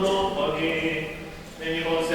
Духові, нині повсякчас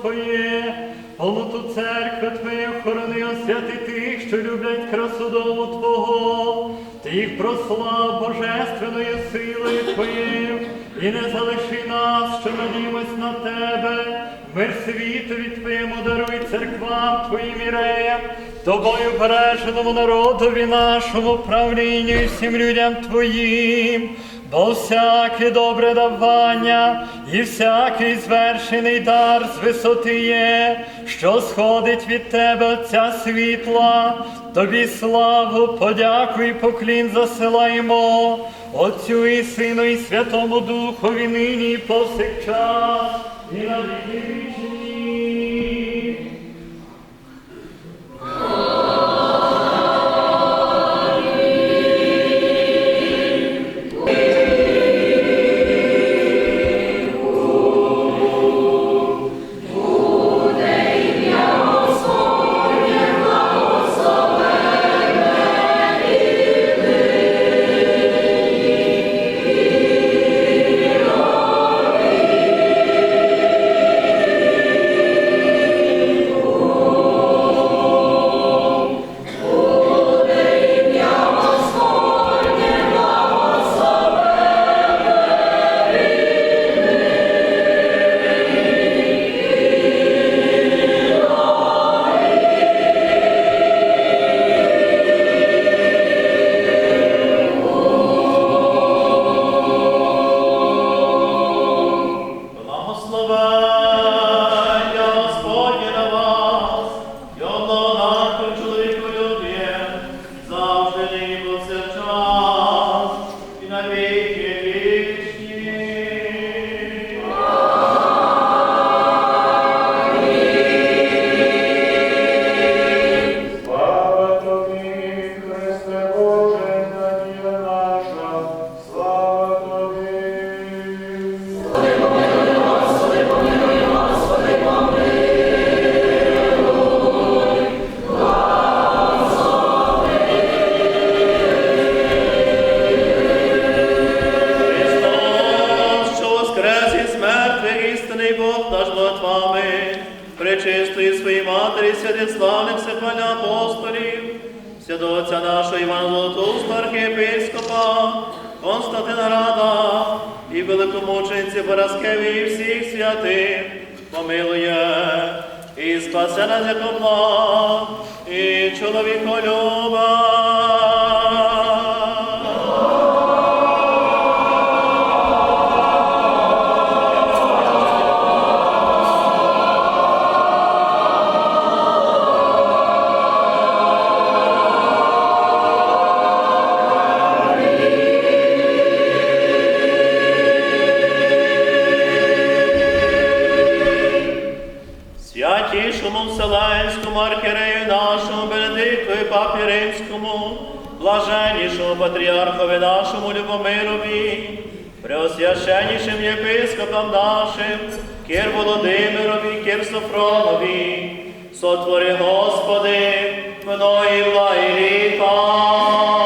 Твоє, повноту церкви Твоє охорони, освяти тих, що люблять красу дому Твого, ти їх прослав божественною силою Твоєю, і не залиши нас, що надіємось на Тебе. Мир світові Твоєму даруй церквам Твоїм іреям, тобою береженому народові нашому правлінню і всім людям Твоїм, бо всяке добре давання і всякий звершений дар з висоти є, що сходить від Тебе Отця світла, Тобі славу, подяку і поклін засилаємо, Отцю і Сину, і Святому Духові нині і повсякчас, і на віки вічні. Івана архієпископа, Константина Рада і великомучениці Параскеві і всіх святих, помилує і спасе нас як облав, і чоловіколюба. Святішому Вселенському архірею нашому Бенедикту і Папі Римському, блаженнішому патріархові нашому Любомирові, преосвященнішим єпископам нашим, Кир Володимирові, Кир Софронові, сотвори Господи, мною благі літа.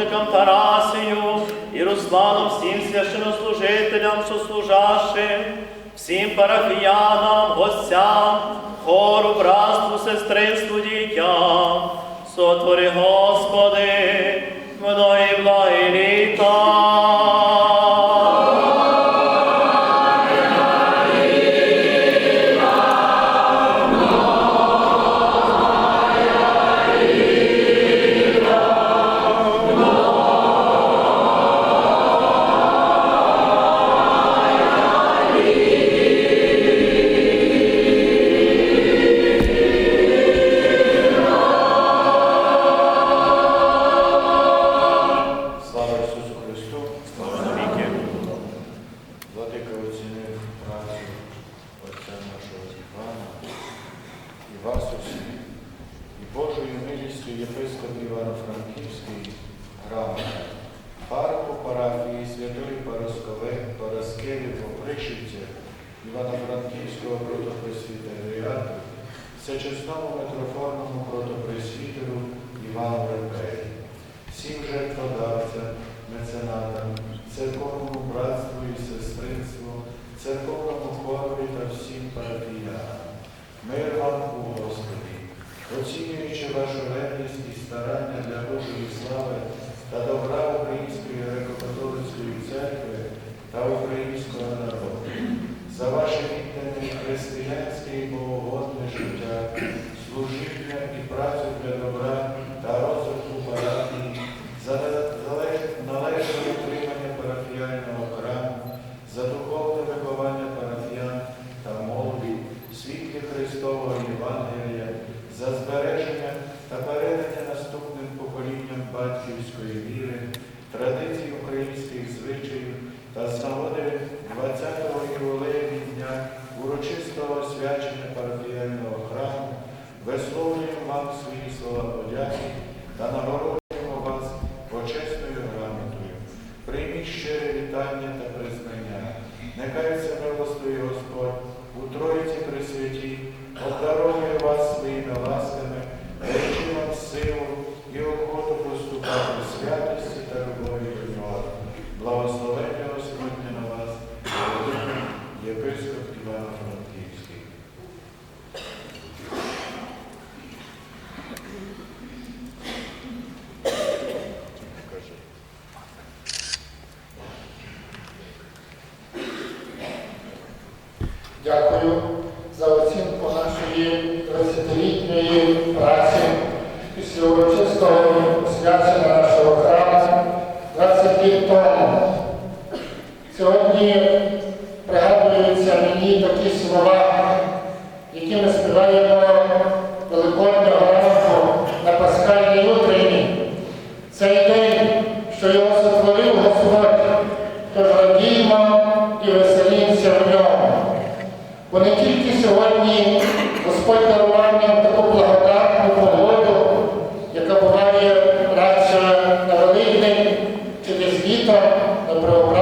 Сотрудникам Тарасію і Руслану, всім священнослужителям, сослужащим, всім парафіянам, гостям, хору, братству, сестринству, дітям, сотвори, Господи, Божою єпископ Івано-Франківський грамота, парку парафії Святої Параскови, Параскеві Попришівця Івано-Франківського протопресвітеріату, всечесному митрофорному протопресвітеру Івану Репері. Всім жертводавцям, меценатам, церковному братству і сестринству, церковному хорові та всім парафіянам. Мир вам у Господі, оцінюючи вашу ревність і старання для Божої слави та добра Української греко-католицької церкви та українського та нагороджуємо Дякую за оцінку нашої 30-літньої праці після урочистого освячення нашого храму 20 літ тому. Cristo nos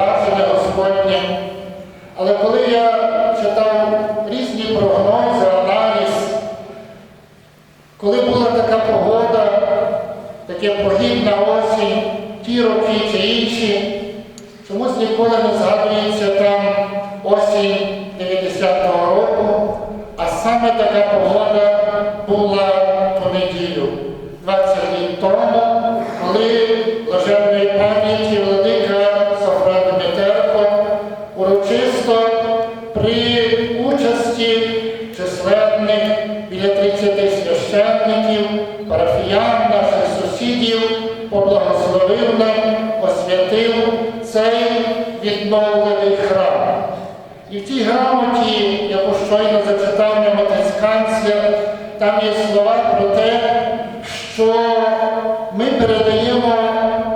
парафіян, наших сусідів, поблагословив нам, освятив цей відновлений храм. І в тій грамоті, яку щойно зачитав нам отець там є слова про те, що ми передаємо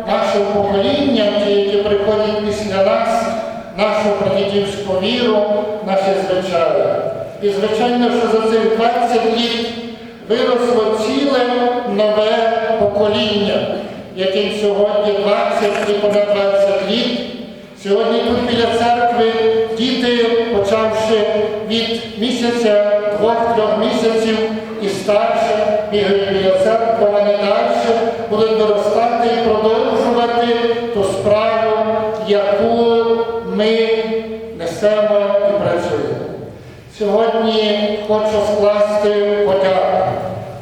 нашим поколінням, ті, які приходять після нас, нашу прадідівську віру, наші звичаї. І звичайно, що за цих 20 літ виросло ціле нове покоління, яким сьогодні 20 і понад 20 літ. Сьогодні тут біля церкви діти, почавши від місяця, двох-трьох місяців і старше, бігають біля церкви, вони далі будуть доростати і продовжувати ту справу, яку ми несемо і працюємо. Сьогодні хочу скласти.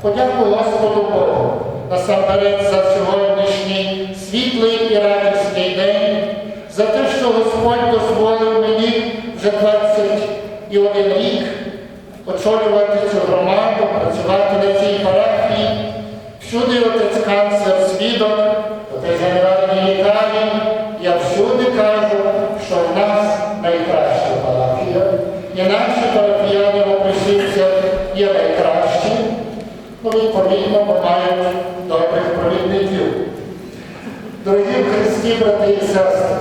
Подяку Господу Богу насамперед за сьогоднішній світлий і радісний день, за те, що Господь дозволив мені вже 21 рік очолювати цю громаду, працювати на цій парафії. Всюди отець канцлер свідок, отець генеральний лікарі. Я всюди кажу, що в нас найкраща парафія. І наші бо мають добрих провідників. Дорогі Христі, брати і сестри,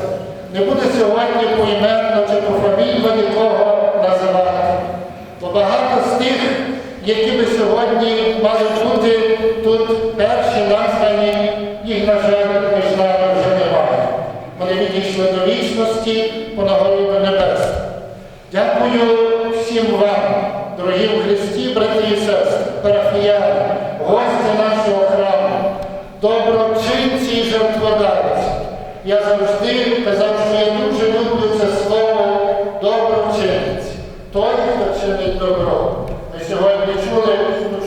не буду сьогодні поіменно чи пофамільно нікого називати, бо багато з тих, які би сьогодні мали бути тут перші названі, їх, на жаль, між нами вже немає. Вони відійшли до вічності, по нагорі до небес. Дякую всім вам, дорогі в Христі, брати і сестри, парафіяни, гості нашого храму, доброчинці і жертводавці. Я завжди казав, що я дуже люблю це слово доброчинці. Той, хто чинить добро. Ми сьогодні чули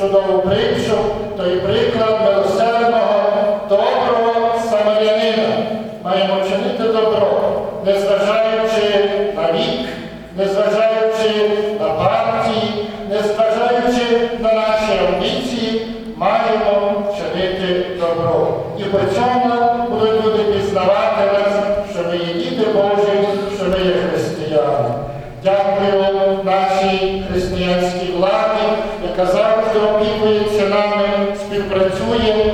чудову притчу, той приклад милосердного, доброго самарянина. Маємо чинити добро, незважаючи на вік, незважаючи на партії, незважаючи на наші амбіції, маємо чинити добро. І при цьому будуть люди пізнавати нас, що ми є діти Божі, що ми є християни. Дякую нашій християнській владі, яка завжди опікується нами, співпрацює,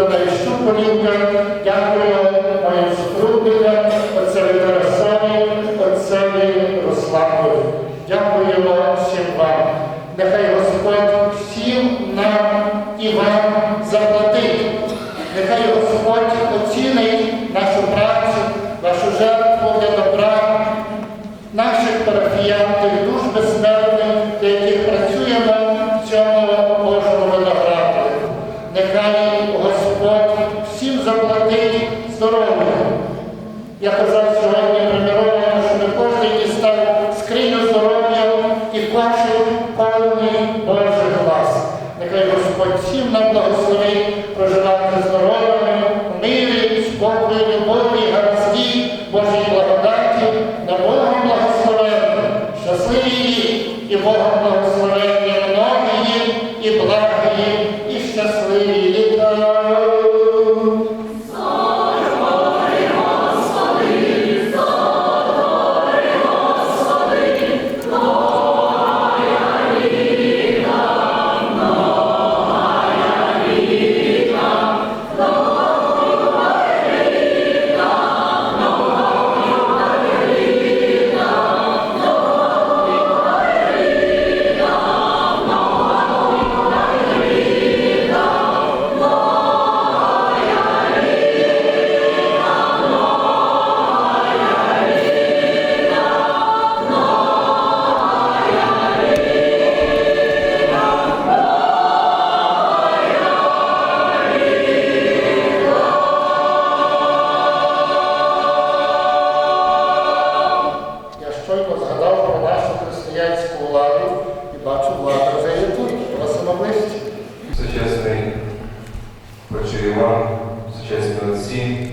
Gospoda Ježíšu щойно згадав про нашу християнську владу і бачу, влада вже є тут, просимо ближче. Сучасний отче сучасні отці,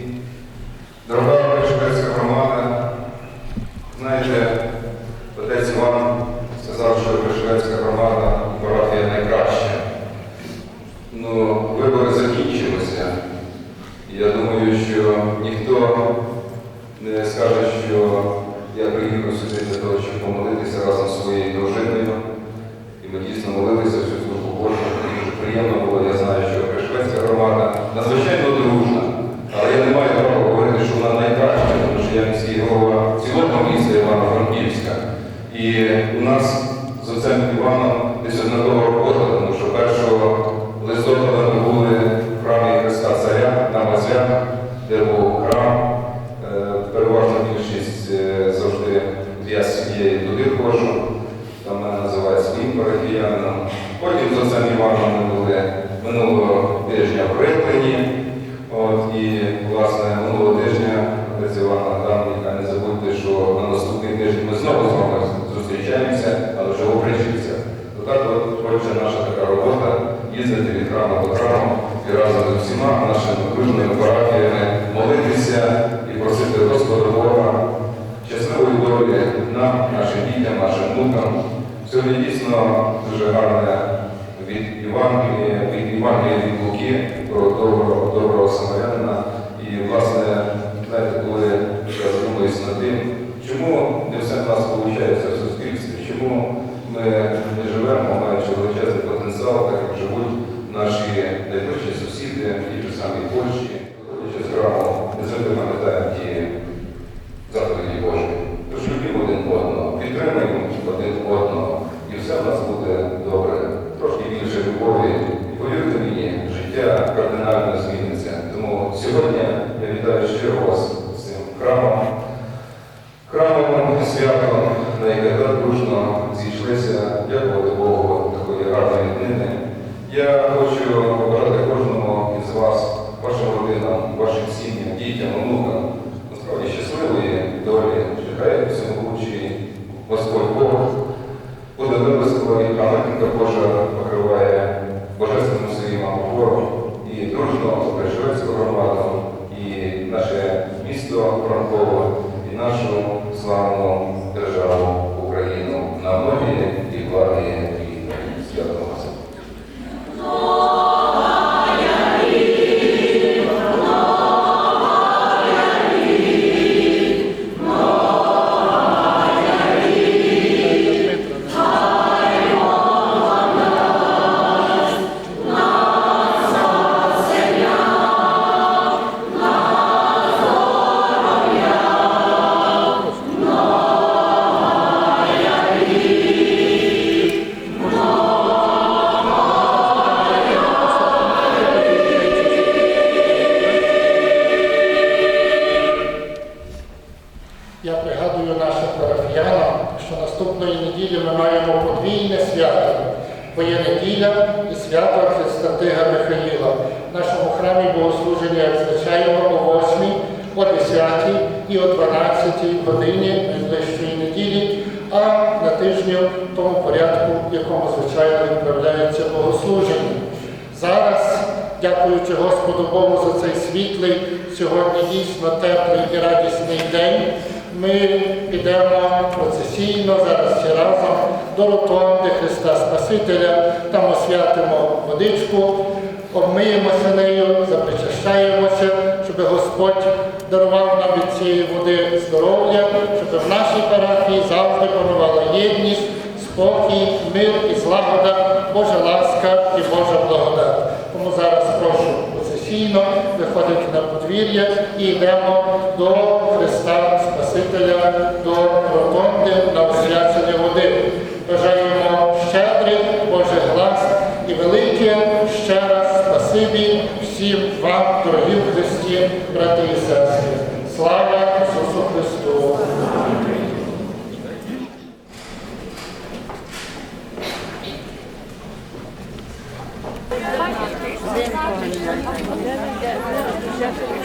Матінка Божа покриває Божественну своїм опору і дружно з Бережовецьку громаду, і наше місто Франково, і нашу. тому порядку, в якому, звичайно, відправляється богослуження. Зараз, дякуючи Господу Богу за цей світлий, сьогодні дійсно теплий і радісний день, ми підемо процесійно зараз всі разом до ротонди Христа Спасителя, там освятимо водичку, обмиємося нею, запричащаємося, щоб Господь дарував нам від цієї води здоров'я, щоб в нашій парафії завжди панувала єдність спокій, мир і злагода, Божа ласка і Божа благодат. Тому зараз прошу посесійно виходити на подвір'я і йдемо до Христа Спасителя, до ротонди на освячення води. Бажаємо щедрих, Божий глас і велике ще раз спасибі всім вам, дорогі в Христі, брати і сестри. Слава Ісусу Христу! Дякую.